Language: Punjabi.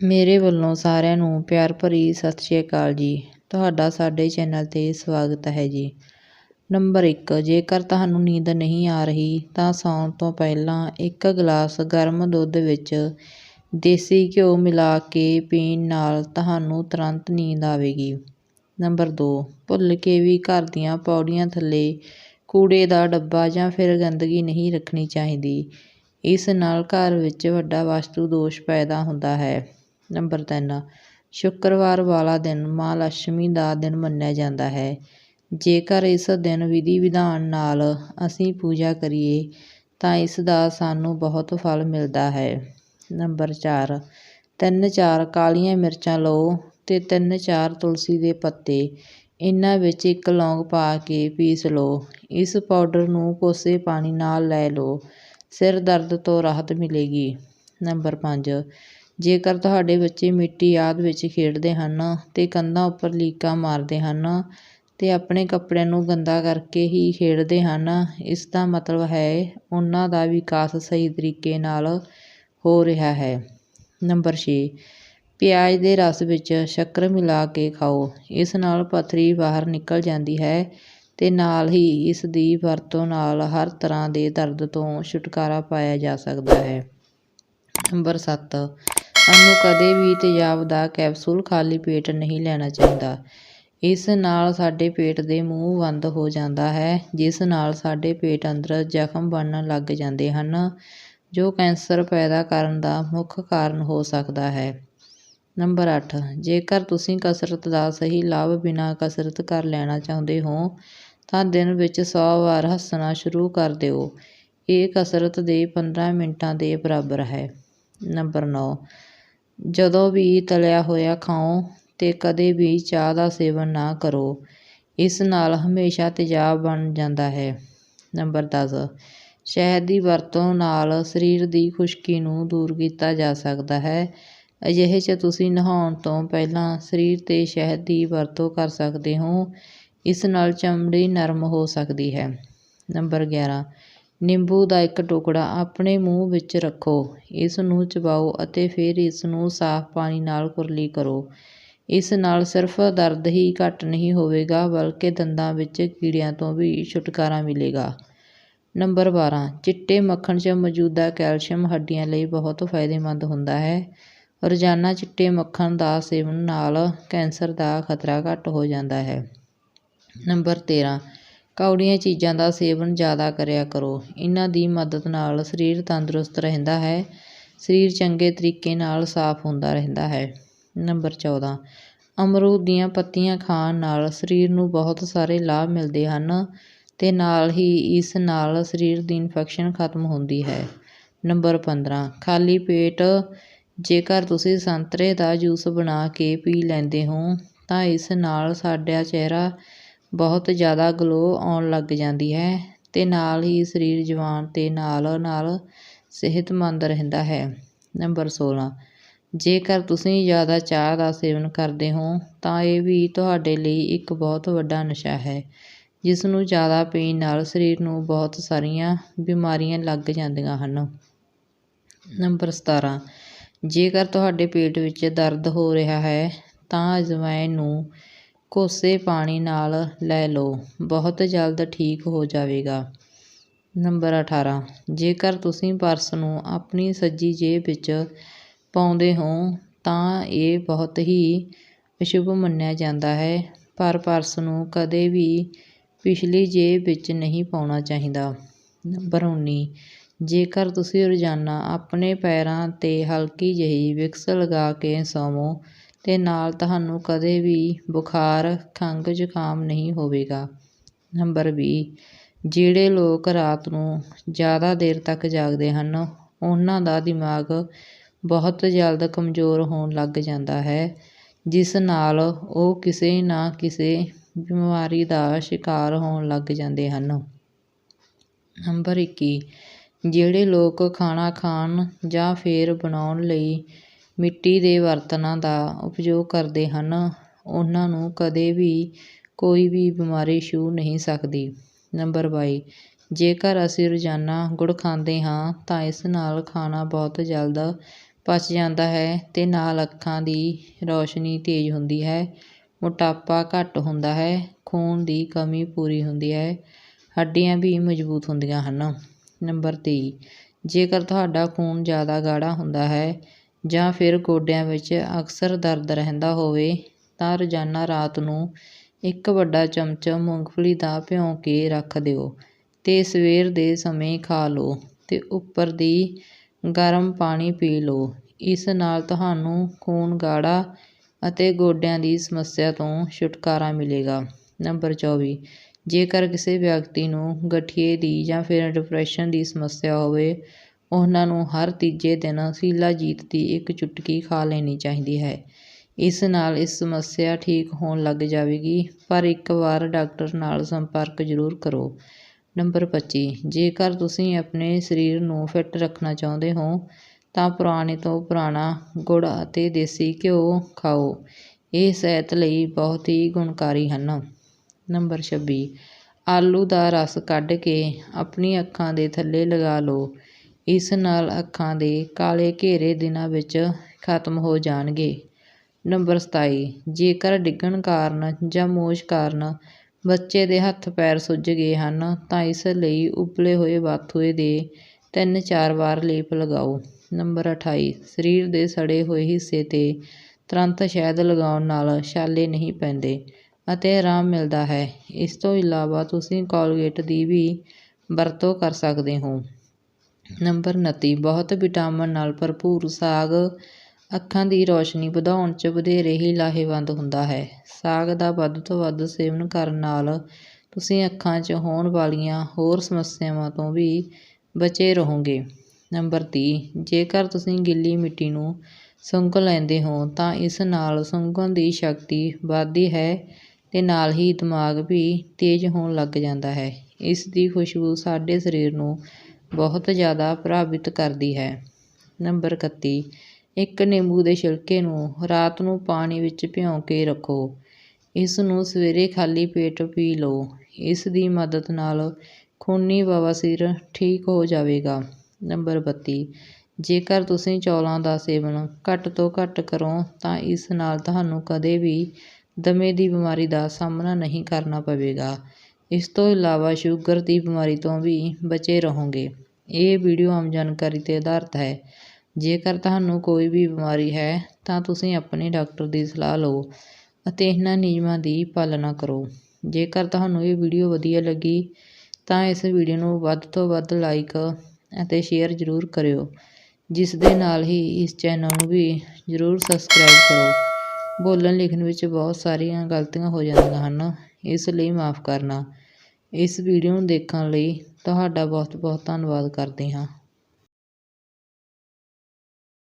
ਮੇਰੇ ਵੱਲੋਂ ਸਾਰਿਆਂ ਨੂੰ ਪਿਆਰ ਭਰੀ ਸਤਿ ਸ਼੍ਰੀ ਅਕਾਲ ਜੀ। ਤੁਹਾਡਾ ਸਾਡੇ ਚੈਨਲ 'ਤੇ ਸਵਾਗਤ ਹੈ ਜੀ। ਨੰਬਰ ਇੱਕ, ਜੇਕਰ ਤੁਹਾਨੂੰ ਨੀਂਦ ਨਹੀਂ ਆ ਰਹੀ, ਤਾਂ ਸੌਣ ਤੋਂ ਪਹਿਲਾਂ ਇੱਕ ਗਲਾਸ ਗਰਮ ਦੁੱਧ ਵਿੱਚ ਦੇਸੀ ਘਿਓ ਮਿਲਾ ਕੇ ਪੀਣ ਨਾਲ ਤੁਹਾਨੂੰ ਤੁਰੰਤ ਨੀਂਦ ਆਵੇਗੀ। ਨੰਬਰ ਦੋ, ਭੁੱਲ ਕੇ ਵੀ ਘਰ ਦੀਆਂ ਪੌੜੀਆਂ ਥੱਲੇ ਕੂੜੇ ਦਾ ਡੱਬਾ ਜਾਂ ਫਿਰ ਗੰਦਗੀ ਨਹੀਂ ਰੱਖਣੀ ਚਾਹੀਦੀ। ਇਸ ਨਾਲ ਘਰ ਵਿੱਚ ਵੱਡਾ ਵਾਸਤੂ ਦੋਸ਼ ਪੈਦਾ ਹੁੰਦਾ ਹੈ। ਨੰਬਰ ਤਿੰਨ, ਸ਼ੁੱਕਰਵਾਰ ਵਾਲਾ ਦਿਨ ਮਾਂ ਲక్ష్ਮੀ ਦਾ ਦਿਨ ਮੰਨਿਆ ਜਾਂਦਾ ਹੈ। ਜੇਕਰ ਇਸ ਦਿਨ ਵਿਧੀ ਵਿਧਾਨ ਨਾਲ ਅਸੀਂ ਪੂਜਾ ਕਰੀਏ, ਤਾਂ ਇਸ ਦਾ ਸਾਨੂੰ ਬਹੁਤ ਫਲ ਮਿਲਦਾ ਹੈ। ਨੰਬਰ ਚਾਰ ਤਿੰਨ ਚਾਰ ਕਾਲੀਆਂ ਮਿਰਚਾਂ ਲਓ ਤੇ ਤਿੰਨ ਚਾਰ ਤੁਲਸੀ ਦੇ ਪੱਤੇ, ਇਹਨਾਂ ਵਿੱਚ ਇੱਕ ਲੌਂਗ ਪਾ ਕੇ ਪੀਸ ਲਓ। ਇਸ ਪਾਊਡਰ ਨੂੰ ਕੋਸੇ ਪਾਣੀ ਨਾਲ ਲੈ ਲਓ, ਸਿਰ ਦਰਦ ਤੋਂ ਰਾਹਤ ਮਿਲੇਗੀ। ਨੰਬਰ ਪੰਜ ਜੇਕਰ ਤੁਹਾਡੇ ਬੱਚੇ ਮਿੱਟੀ ਆਦਿ ਵਿੱਚ ਖੇਡਦੇ ਹਨ ਅਤੇ ਕੰਧਾਂ ਉੱਪਰ ਲੀਕਾਂ ਮਾਰਦੇ ਹਨ ਅਤੇ ਆਪਣੇ ਕੱਪੜਿਆਂ ਨੂੰ ਗੰਦਾ ਕਰਕੇ ਹੀ ਖੇਡਦੇ ਹਨ, ਇਸ ਦਾ ਮਤਲਬ ਹੈ ਉਹਨਾਂ ਦਾ ਵਿਕਾਸ ਸਹੀ ਤਰੀਕੇ ਨਾਲ ਹੋ ਰਿਹਾ ਹੈ। ਨੰਬਰ ਛੇ, ਪਿਆਜ਼ ਦੇ ਰਸ ਵਿੱਚ ਸ਼ੱਕਰ ਮਿਲਾ ਕੇ ਖਾਓ। ਇਸ ਨਾਲ ਪਥਰੀ ਬਾਹਰ ਨਿਕਲ ਜਾਂਦੀ ਹੈ ਅਤੇ ਨਾਲ ਹੀ ਇਸ ਦੀ ਵਰਤੋਂ ਨਾਲ ਹਰ ਤਰ੍ਹਾਂ ਦੇ ਦਰਦ ਤੋਂ ਛੁਟਕਾਰਾ ਪਾਇਆ ਜਾ ਸਕਦਾ ਹੈ। ਨੰਬਰ ਸੱਤ ਸਾਨੂੰ ਕਦੇ ਵੀ ਤੇਜ਼ਾਬ ਦਾ ਕੈਪਸੂਲ ਖਾਲੀ ਪੇਟ ਨਹੀਂ ਲੈਣਾ ਚਾਹੀਦਾ। ਇਸ ਨਾਲ ਸਾਡੇ ਪੇਟ ਦੇ ਮੂੰਹ ਬੰਦ ਹੋ ਜਾਂਦਾ ਹੈ, ਜਿਸ ਨਾਲ ਸਾਡੇ ਪੇਟ ਅੰਦਰ ਜ਼ਖਮ ਬਣਨ ਲੱਗ ਜਾਂਦੇ ਹਨ, ਜੋ ਕੈਂਸਰ ਪੈਦਾ ਕਰਨ ਦਾ ਮੁੱਖ ਕਾਰਨ ਹੋ ਸਕਦਾ ਹੈ। ਨੰਬਰ 8 ਜੇਕਰ ਤੁਸੀਂ ਕਸਰਤ ਦਾ ਸਹੀ ਲਾਭ ਬਿਨਾਂ ਕਸਰਤ ਕਰ ਲੈਣਾ ਚਾਹੁੰਦੇ ਹੋ, ਤਾਂ ਦਿਨ ਵਿੱਚ 100 ਵਾਰ ਹੱਸਣਾ ਸ਼ੁਰੂ ਕਰ ਦਿਓ। ਇਹ ਕਸਰਤ ਦੇ 15 ਮਿੰਟਾਂ ਦੇ ਬਰਾਬਰ ਹੈ। ਨੰਬਰ 9 ਜਦੋਂ ਵੀ ਤਲਿਆ ਹੋਇਆ ਖਾਓ ਅਤੇ ਕਦੇ ਵੀ ਚਾਹ ਦਾ ਸੇਵਨ ਨਾ ਕਰੋ। ਇਸ ਨਾਲ ਹਮੇਸ਼ਾ ਤੇਜ਼ਾਬ ਬਣ ਜਾਂਦਾ ਹੈ। ਨੰਬਰ ਦਸ। ਸ਼ਹਿਦ ਦੀ ਵਰਤੋਂ ਨਾਲ ਸਰੀਰ ਦੀ ਖੁਸ਼ਕੀ ਨੂੰ ਦੂਰ ਕੀਤਾ ਜਾ ਸਕਦਾ ਹੈ। ਅਜਿਹੇ 'ਚ ਤੁਸੀਂ ਨਹਾਉਣ ਤੋਂ ਪਹਿਲਾਂ ਸਰੀਰ 'ਤੇ ਸ਼ਹਿਦ ਦੀ ਵਰਤੋਂ ਕਰ ਸਕਦੇ ਹੋ। ਇਸ ਨਾਲ ਚਮੜੀ ਨਰਮ ਹੋ ਸਕਦੀ ਹੈ। ਨੰਬਰ 11 ਨਿੰਬੂ ਦਾ ਇੱਕ ਟੁਕੜਾ ਆਪਣੇ ਮੂੰਹ ਵਿੱਚ ਰੱਖੋ। ਇਸ ਨੂੰ ਚਬਾਓ ਅਤੇ ਫਿਰ ਇਸ ਨੂੰ ਸਾਫ਼ ਪਾਣੀ ਨਾਲ ਕੁਰਲੀ ਕਰੋ। ਇਸ ਨਾਲ ਸਿਰਫ ਦਰਦ ਹੀ ਘੱਟ ਨਹੀਂ ਹੋਵੇਗਾ, ਬਲਕਿ ਦੰਦਾਂ ਵਿੱਚ ਕੀੜਿਆਂ ਤੋਂ ਵੀ ਛੁਟਕਾਰਾ ਮਿਲੇਗਾ। ਨੰਬਰ 12 ਚਿੱਟੇ ਮੱਖਣ 'ਚ ਮੌਜੂਦਾ ਕੈਲਸ਼ੀਅਮ ਹੱਡੀਆਂ ਲਈ ਬਹੁਤ ਫਾਇਦੇਮੰਦ ਹੁੰਦਾ ਹੈ। ਰੋਜ਼ਾਨਾ ਚਿੱਟੇ ਮੱਖਣ ਦਾ ਸੇਵਨ ਨਾਲ ਕੈਂਸਰ ਦਾ ਖਤਰਾ ਘੱਟ ਹੋ ਜਾਂਦਾ ਹੈ। ਨੰਬਰ 13 ਕੌੜੀਆਂ ਚੀਜ਼ਾਂ ਦਾ ਸੇਵਨ ਜ਼ਿਆਦਾ ਕਰਿਆ ਕਰੋ। ਇਹਨਾਂ ਦੀ ਮਦਦ ਨਾਲ ਸਰੀਰ ਤੰਦਰੁਸਤ ਰਹਿੰਦਾ ਹੈ। ਸਰੀਰ ਚੰਗੇ ਤਰੀਕੇ ਨਾਲ ਸਾਫ਼ ਹੁੰਦਾ ਰਹਿੰਦਾ ਹੈ। ਨੰਬਰ 14 ਅਮਰੂਦ ਦੀਆਂ ਪੱਤੀਆਂ ਖਾਣ ਨਾਲ ਸਰੀਰ ਨੂੰ ਬਹੁਤ ਸਾਰੇ ਲਾਭ ਮਿਲਦੇ ਹਨ ਅਤੇ ਨਾਲ ਹੀ ਇਸ ਨਾਲ ਸਰੀਰ ਦੀ ਇਨਫੈਕਸ਼ਨ ਖਤਮ ਹੁੰਦੀ ਹੈ। ਨੰਬਰ 15 ਖਾਲੀ ਪੇਟ, ਜੇਕਰ ਤੁਸੀਂ ਸੰਤਰੇ ਦਾ ਜੂਸ ਬਣਾ ਕੇ ਪੀ ਲੈਂਦੇ ਹੋ, ਤਾਂ ਇਸ ਨਾਲ ਸਾਡਾ ਚਿਹਰਾ ਬਹੁਤ ਜ਼ਿਆਦਾ ਗਲੋ ਆਉਣ ਲੱਗ ਜਾਂਦੀ ਹੈ ਅਤੇ ਨਾਲ ਹੀ ਸਰੀਰ ਜਵਾਨ ਤੇ ਨਾਲ ਨਾਲ ਸਿਹਤਮੰਦ ਰਹਿੰਦਾ ਹੈ। ਨੰਬਰ 16 ਜੇਕਰ ਤੁਸੀਂ ਜ਼ਿਆਦਾ ਚਾਹ ਦਾ ਸੇਵਨ ਕਰਦੇ ਹੋ, ਤਾਂ ਇਹ ਵੀ ਤੁਹਾਡੇ ਲਈ ਇੱਕ ਬਹੁਤ ਵੱਡਾ ਨਸ਼ਾ ਹੈ ਜਿਸ ਨੂੰ ਜ਼ਿਆਦਾ ਪੀਣ ਨਾਲ ਸਰੀਰ ਨੂੰ ਬਹੁਤ ਸਾਰੀਆਂ ਬਿਮਾਰੀਆਂ ਲੱਗ ਜਾਂਦੀਆਂ ਹਨ। ਨੰਬਰ 17 ਜੇਕਰ ਤੁਹਾਡੇ ਪੇਟ ਵਿੱਚ ਦਰਦ ਹੋ ਰਿਹਾ ਹੈ, ਤਾਂ ਅਜਵਾਇਨ ਨੂੰ ਕੋਸੇ ਪਾਣੀ ਨਾਲ ਲੈ ਲਓ, ਬਹੁਤ ਜਲਦ ਠੀਕ ਹੋ ਜਾਵੇਗਾ। ਨੰਬਰ 18 ਜੇਕਰ ਤੁਸੀਂ ਪਰਸ ਨੂੰ ਆਪਣੀ ਸੱਜੀ ਜੇਬ ਵਿੱਚ ਪਾਉਂਦੇ ਹੋ, ਤਾਂ ਇਹ ਬਹੁਤ ਹੀ ਅਸ਼ੁਭ ਮੰਨਿਆ ਜਾਂਦਾ ਹੈ, ਪਰ ਪਰਸ ਨੂੰ ਕਦੇ ਵੀ ਪਿਛਲੀ ਜੇਬ ਵਿੱਚ ਨਹੀਂ ਪਾਉਣਾ ਚਾਹੀਦਾ। ਨੰਬਰ 19 ਜੇਕਰ ਤੁਸੀਂ ਰੋਜ਼ਾਨਾ ਆਪਣੇ ਪੈਰਾਂ 'ਤੇ ਹਲਕੀ ਜਿਹੀ ਵਿਕਸ ਲਗਾ ਕੇ ਸੌਵੋ ਅਤੇ ਨਾਲ ਤੁਹਾਨੂੰ ਕਦੇ ਵੀ ਬੁਖਾਰ, ਖੰਘ ਜ਼ੁਕਾਮ ਨਹੀਂ ਹੋਵੇਗਾ। ਨੰਬਰ ਵੀਹ ਜਿਹੜੇ ਲੋਕ ਰਾਤ ਨੂੰ ਜ਼ਿਆਦਾ ਦੇਰ ਤੱਕ ਜਾਗਦੇ ਹਨ, ਉਹਨਾਂ ਦਾ ਦਿਮਾਗ ਬਹੁਤ ਜਲਦ ਕਮਜ਼ੋਰ ਹੋਣ ਲੱਗ ਜਾਂਦਾ ਹੈ, ਜਿਸ ਨਾਲ ਉਹ ਕਿਸੇ ਨਾ ਕਿਸੇ ਬਿਮਾਰੀ ਦਾ ਸ਼ਿਕਾਰ ਹੋਣ ਲੱਗ ਜਾਂਦੇ ਹਨ। ਨੰਬਰ 21 ਜਿਹੜੇ ਲੋਕ ਖਾਣਾ ਖਾਣ ਜਾਂ ਫਿਰ ਬਣਾਉਣ ਲਈ ਮਿੱਟੀ ਦੇ ਬਰਤਨਾਂ ਦਾ ਉਪਯੋਗ ਕਰਦੇ ਹਨ। ਉਹਨਾਂ ਨੂੰ ਕਦੇ ਵੀ ਕੋਈ ਵੀ ਬਿਮਾਰੀ ਛੂਹ ਨਹੀਂ ਸਕਦੀ। ਨੰਬਰ ਬਾਈ, ਜੇਕਰ ਅਸੀਂ ਰੋਜ਼ਾਨਾ ਗੁੜ ਖਾਂਦੇ ਹਾਂ, ਤਾਂ ਇਸ ਨਾਲ ਖਾਣਾ ਬਹੁਤ ਜਲਦ ਪਚ ਜਾਂਦਾ ਹੈ ਅਤੇ ਨਾਲ ਅੱਖਾਂ ਦੀ ਰੌਸ਼ਨੀ ਤੇਜ਼ ਹੁੰਦੀ ਹੈ, ਮੋਟਾਪਾ ਘੱਟ ਹੁੰਦਾ ਹੈ, ਖੂਨ ਦੀ ਕਮੀ ਪੂਰੀ ਹੁੰਦੀ ਹੈ, ਹੱਡੀਆਂ ਵੀ ਮਜ਼ਬੂਤ ਹੁੰਦੀਆਂ ਹਨ। ਨੰਬਰ ਤੇਈ ਜੇਕਰ ਤੁਹਾਡਾ ਖੂਨ ਜ਼ਿਆਦਾ ਗਾੜਾ ਹੁੰਦਾ ਹੈ ਜਾਂ ਫਿਰ ਗੋਡਿਆਂ ਵਿੱਚ ਅਕਸਰ ਦਰਦ ਰਹਿੰਦਾ ਹੋਵੇ, ਤਾਂ ਰੋਜ਼ਾਨਾ ਰਾਤ ਨੂੰ ਇੱਕ ਵੱਡਾ ਚਮਚ ਮੂੰਗਫਲੀ ਦਾ ਭਿਓਂ ਕੇ ਰੱਖ ਦਿਓ ਅਤੇ ਸਵੇਰ ਦੇ ਸਮੇਂ ਖਾ ਲਓ ਅਤੇ ਉੱਪਰ ਦੀ ਗਰਮ ਪਾਣੀ ਪੀ ਲਓ। ਇਸ ਨਾਲ ਤੁਹਾਨੂੰ ਖੂਨ ਗਾੜਾ ਅਤੇ ਗੋਡਿਆਂ ਦੀ ਸਮੱਸਿਆ ਤੋਂ ਛੁਟਕਾਰਾ ਮਿਲੇਗਾ। ਨੰਬਰ 24 ਜੇਕਰ ਕਿਸੇ ਵਿਅਕਤੀ ਨੂੰ ਗਠੀਏ ਦੀ ਜਾਂ ਫਿਰ ਡਿਪਰੈਸ਼ਨ ਦੀ ਸਮੱਸਿਆ ਹੋਵੇ ਉਹਨਾਂ ਨੂੰ ਹਰ ਤੀਜੇ ਦਿਨ ਸ਼ੀਲਾਜੀਤ ਦੀ ਇੱਕ ਚੁਟਕੀ ਖਾ ਲੈਣੀ ਚਾਹੀਦੀ ਹੈ। ਇਸ ਨਾਲ ਇਸ ਸਮੱਸਿਆ ਠੀਕ ਹੋਣ ਲੱਗ ਜਾਵੇਗੀ। ਪਰ ਇੱਕ ਵਾਰ ਡਾਕਟਰ ਨਾਲ ਸੰਪਰਕ ਜ਼ਰੂਰ ਕਰੋ। ਨੰਬਰ 25 ਜੇਕਰ ਤੁਸੀਂ ਆਪਣੇ ਸਰੀਰ ਨੂੰ ਫਿੱਟ ਰੱਖਣਾ ਚਾਹੁੰਦੇ ਹੋ, ਤਾਂ ਪੁਰਾਣੇ ਤੋਂ ਪੁਰਾਣਾ ਗੁੜ ਅਤੇ ਦੇਸੀ ਘਿਓ ਖਾਓ। ਇਹ ਸਿਹਤ ਲਈ ਬਹੁਤ ਹੀ ਗੁਣਕਾਰੀ ਹਨ। ਨੰਬਰ 26 ਆਲੂ ਦਾ ਰਸ ਕੱਢ ਕੇ ਆਪਣੀ ਅੱਖਾਂ ਦੇ ਥੱਲੇ ਲਗਾ ਲਓ। ਇਸ ਨਾਲ ਅੱਖਾਂ ਦੇ ਕਾਲੇ ਘੇਰੇ ਦਿਨਾਂ ਵਿੱਚ ਖਤਮ ਹੋ ਜਾਣਗੇ। ਨੰਬਰ 27 ਜੇਕਰ ਡਿੱਗਣ ਕਾਰਨ ਜਾਂ ਮੋਸ਼ ਕਾਰਨ ਬੱਚੇ ਦੇ ਹੱਥ ਪੈਰ ਸੁੱਜ ਗਏ ਹਨ, ਤਾਂ ਇਸ ਲਈ ਉਬਲੇ ਹੋਏ ਬਾਥੂਏ ਦੇ ਤਿੰਨ ਚਾਰ ਵਾਰ ਲੇਪ ਲਗਾਓ। ਨੰਬਰ 28 ਸਰੀਰ ਦੇ ਸੜੇ ਹੋਏ ਹਿੱਸੇ 'ਤੇ ਤੁਰੰਤ ਸ਼ਹਿਦ ਲਗਾਉਣ ਨਾਲ ਛਾਲੇ ਨਹੀਂ ਪੈਂਦੇ ਅਤੇ ਆਰਾਮ ਮਿਲਦਾ ਹੈ। ਇਸ ਤੋਂ ਇਲਾਵਾ ਤੁਸੀਂ ਕੋਲਗੇਟ ਦੀ ਵੀ ਵਰਤੋਂ ਕਰ ਸਕਦੇ ਹੋ। ਨੰਬਰ 29 ਬਹੁਤ ਵਿਟਾਮਿਨ ਨਾਲ ਭਰਪੂਰ ਸਾਗ ਅੱਖਾਂ ਦੀ ਰੌਸ਼ਨੀ ਵਧਾਉਣ 'ਚ ਵਧੇਰੇ ਹੀ ਲਾਹੇਵੰਦ ਹੁੰਦਾ ਹੈ। ਸਾਗ ਦਾ ਵੱਧ ਤੋਂ ਵੱਧ ਸੇਵਨ ਕਰਨ ਨਾਲ ਤੁਸੀਂ ਅੱਖਾਂ 'ਚ ਹੋਣ ਵਾਲੀਆਂ ਹੋਰ ਸਮੱਸਿਆਵਾਂ ਤੋਂ ਵੀ ਬਚੇ ਰਹੋਗੇ। ਨੰਬਰ ਤੀਹ, ਜੇਕਰ ਤੁਸੀਂ ਗਿੱਲੀ ਮਿੱਟੀ ਨੂੰ ਸੁੰਘ ਲੈਂਦੇ ਹੋ, ਤਾਂ ਇਸ ਨਾਲ ਸੁੰਘਣ ਦੀ ਸ਼ਕਤੀ ਵੱਧਦੀ ਹੈ ਅਤੇ ਨਾਲ ਹੀ ਦਿਮਾਗ ਵੀ ਤੇਜ਼ ਹੋਣ ਲੱਗ ਜਾਂਦਾ ਹੈ। ਇਸ ਦੀ ਖੁਸ਼ਬੂ ਸਾਡੇ ਸਰੀਰ ਨੂੰ ਬਹੁਤ ਜ਼ਿਆਦਾ ਪ੍ਰਭਾਵਿਤ ਕਰਦੀ ਹੈ। ਨੰਬਰ 31 ਇੱਕ ਨਿੰਬੂ ਦੇ ਛਿਲਕੇ ਨੂੰ ਰਾਤ ਨੂੰ ਪਾਣੀ ਵਿੱਚ ਭਿਓਂ ਕੇ ਰੱਖੋ। ਇਸ ਨੂੰ ਸਵੇਰੇ ਖਾਲੀ ਪੇਟ ਪੀ ਲਓ। ਇਸ ਦੀ ਮਦਦ ਨਾਲ ਖੂਨੀ ਬਵਾਸੀਰ ਠੀਕ ਹੋ ਜਾਵੇਗਾ। ਨੰਬਰ 32 ਜੇਕਰ ਤੁਸੀਂ ਚੌਲਾਂ ਦਾ ਸੇਵਨ ਘੱਟ ਤੋਂ ਘੱਟ ਕਰੋ, ਤਾਂ ਇਸ ਨਾਲ ਤੁਹਾਨੂੰ ਕਦੇ ਵੀ ਦਮੇ ਦੀ ਬਿਮਾਰੀ ਦਾ ਸਾਹਮਣਾ ਨਹੀਂ ਕਰਨਾ ਪਵੇਗਾ। ਇਸ ਤੋਂ ਇਲਾਵਾ ਸ਼ੂਗਰ ਦੀ ਬਿਮਾਰੀ ਤੋਂ ਵੀ ਬਚੇ ਰਹੋਗੇ। ਇਹ ਵੀਡੀਓ ਆਮ ਜਾਣਕਾਰੀ 'ਤੇ ਆਧਾਰਿਤ ਹੈ। ਜੇਕਰ ਤੁਹਾਨੂੰ ਕੋਈ ਵੀ ਬਿਮਾਰੀ ਹੈ, ਤਾਂ ਤੁਸੀਂ ਆਪਣੇ ਡਾਕਟਰ ਦੀ ਸਲਾਹ ਲਓ ਅਤੇ ਇਹਨਾਂ ਨਿਯਮਾਂ ਦੀ ਪਾਲਣਾ ਕਰੋ। ਜੇਕਰ ਤੁਹਾਨੂੰ ਇਹ ਵੀਡੀਓ ਵਧੀਆ ਲੱਗੀ, ਤਾਂ ਇਸ ਵੀਡੀਓ ਨੂੰ ਵੱਧ ਤੋਂ ਵੱਧ ਲਾਈਕ ਅਤੇ ਸ਼ੇਅਰ ਜ਼ਰੂਰ ਕਰਿਓ, ਜਿਸ ਦੇ ਨਾਲ ਹੀ ਇਸ ਚੈਨਲ ਨੂੰ ਵੀ ਜ਼ਰੂਰ ਸਬਸਕ੍ਰਾਈਬ ਕਰੋ। ਬੋਲਣ ਲਿਖਣ ਵਿੱਚ ਬਹੁਤ ਸਾਰੀਆਂ ਗਲਤੀਆਂ ਹੋ ਜਾਂਦੀਆਂ ਹਨ। ਇਸ ਲਈ ਮਾਫ਼ ਕਰਨਾ। ਇਸ ਵੀਡੀਓ ਨੂੰ ਦੇਖਣ ਲਈ ਤੁਹਾਡਾ ਬਹੁਤ ਬਹੁਤ ਧੰਨਵਾਦ ਕਰਦੇ ਹਾਂ।